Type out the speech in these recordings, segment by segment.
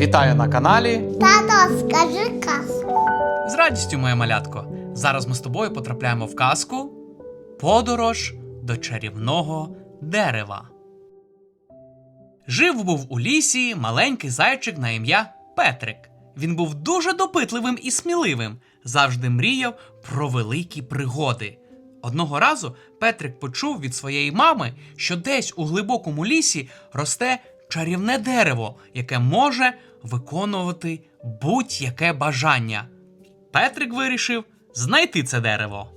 Вітаю на каналі. Тато, скажи казку. З радістю, моє малятко. Зараз ми з тобою потрапляємо в казку Подорож до чарівного дерева. Жив був у лісі маленький зайчик на ім'я Петрик. Він був дуже допитливим і сміливим, завжди мріяв про великі пригоди. Одного разу Петрик почув від своєї мами, що десь у глибокому лісі росте чарівне дерево, яке може виконувати будь-яке бажання. Петрик вирішив знайти це дерево.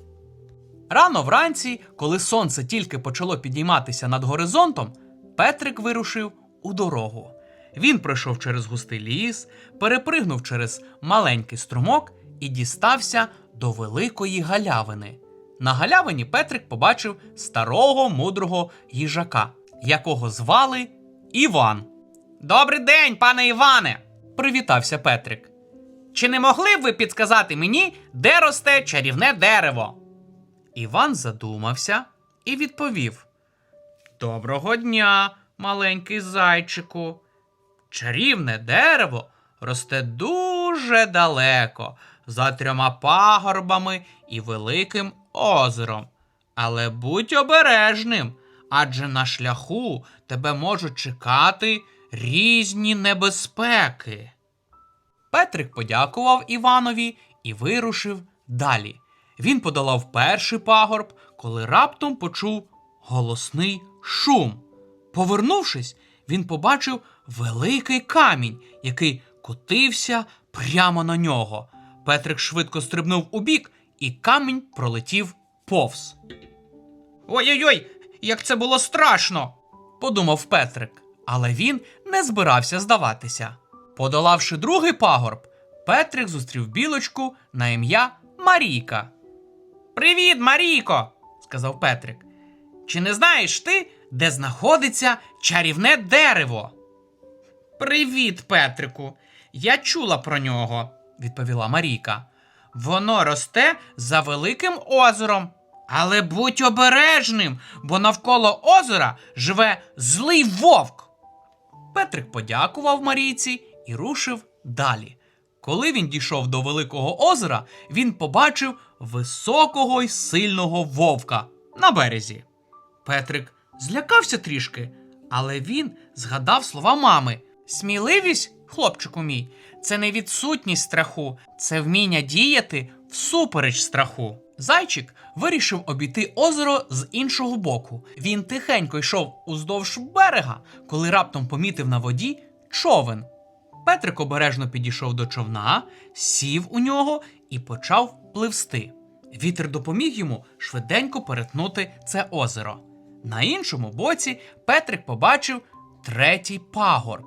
Рано вранці, коли сонце тільки почало підійматися над горизонтом, Петрик вирушив у дорогу. Він пройшов через густий ліс, перепригнув через маленький струмок і дістався до великої галявини. На галявині Петрик побачив старого мудрого їжака, якого звали Іван. Добрий день, пане Іване! привітався Петрик. Чи не могли б ви підказати мені, де росте чарівне дерево? Іван задумався і відповів: Доброго дня, маленький зайчику. Чарівне дерево росте дуже далеко, за трьома пагорбами і великим озером. Але будь обережним, адже на шляху тебе можуть чекати різні небезпеки. Петрик подякував Іванові і вирушив далі. Він подолав перший пагорб, коли раптом почув голосний шум. Повернувшись, він побачив великий камінь, який котився прямо на нього. Петрик швидко стрибнув у бік, і камінь пролетів повз. Ой-ой-ой, як це було страшно! подумав Петрик, але він не збирався здаватися. Подолавши другий пагорб, Петрик зустрів білочку на ім'я Марійка. Привіт, Марійко! сказав Петрик. Чи не знаєш ти, де знаходиться чарівне дерево? Привіт, Петрику. Я чула про нього, відповіла Марійка. Воно росте за великим озером. Але будь обережним, бо навколо озера живе злий вовк. Петрик подякував Марійці і рушив далі. Коли він дійшов до великого озера, він побачив високого й сильного вовка на березі. Петрик злякався трішки, але він згадав слова мами: Сміливість, хлопчику мій, це не відсутність страху, це вміння діяти всупереч страху. Зайчик вирішив обійти озеро з іншого боку. Він тихенько йшов уздовж берега, коли раптом помітив на воді човен. Петрик обережно підійшов до човна, сів у нього і почав пливсти. Вітер допоміг йому швиденько перетнути це озеро. На іншому боці Петрик побачив третій пагорб.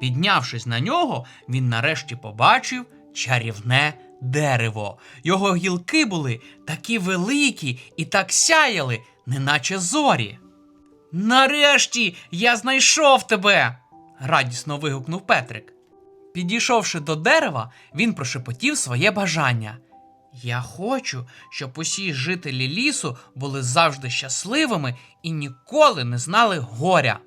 Піднявшись на нього, він нарешті побачив чарівне дерево. Його гілки були такі великі і так сяяли, неначе зорі. Нарешті я знайшов тебе. радісно вигукнув Петрик. Підійшовши до дерева, він прошепотів своє бажання. Я хочу, щоб усі жителі лісу були завжди щасливими і ніколи не знали горя.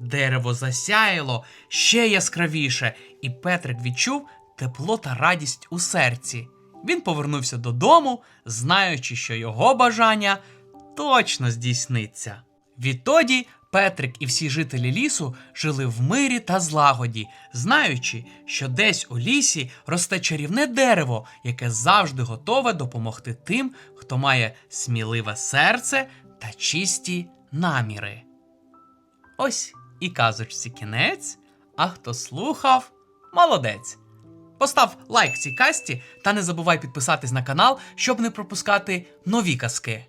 Дерево засяяло ще яскравіше, і Петрик відчув тепло та радість у серці. Він повернувся додому, знаючи, що його бажання точно здійсниться. Відтоді Петрик і всі жителі лісу жили в мирі та злагоді, знаючи, що десь у лісі росте чарівне дерево, яке завжди готове допомогти тим, хто має сміливе серце та чисті наміри. Ось і казочці кінець, а хто слухав, молодець. Постав лайк цій касті та не забувай підписатись на канал, щоб не пропускати нові казки.